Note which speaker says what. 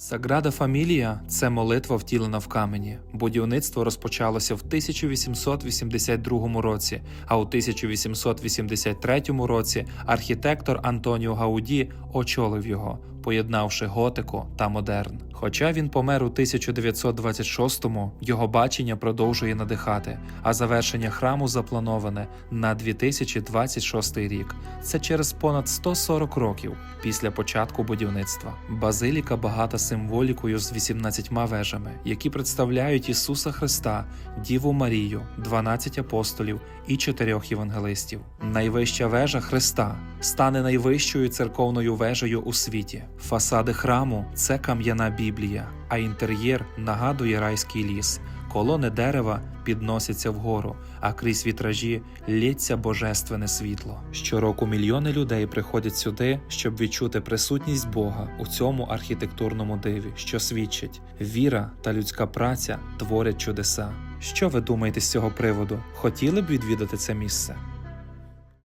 Speaker 1: Саграда Фамілія це молитва втілена в камені. Будівництво розпочалося в 1882 році, а у 1883 році архітектор Антоніо Гауді очолив його, поєднавши готику та модерн. Хоча він помер у 1926-му, його бачення продовжує надихати, а завершення храму заплановане на 2026 рік. Це через понад 140 років після початку будівництва. Базиліка багата символікою з 18 вежами, які представляють Ісуса Христа, Діву Марію, 12 апостолів і 4 євангелистів. Найвища вежа Христа стане найвищою церковною вежею у світі. Фасади храму це кам'яна Біблія, а інтер'єр нагадує райський ліс. Колони дерева підносяться вгору, а крізь вітражі лється божественне світло. Щороку мільйони людей приходять сюди, щоб відчути присутність Бога у цьому архітектурному диві, що свідчить, віра та людська праця творять чудеса. Що ви думаєте з цього приводу? Хотіли б відвідати це місце?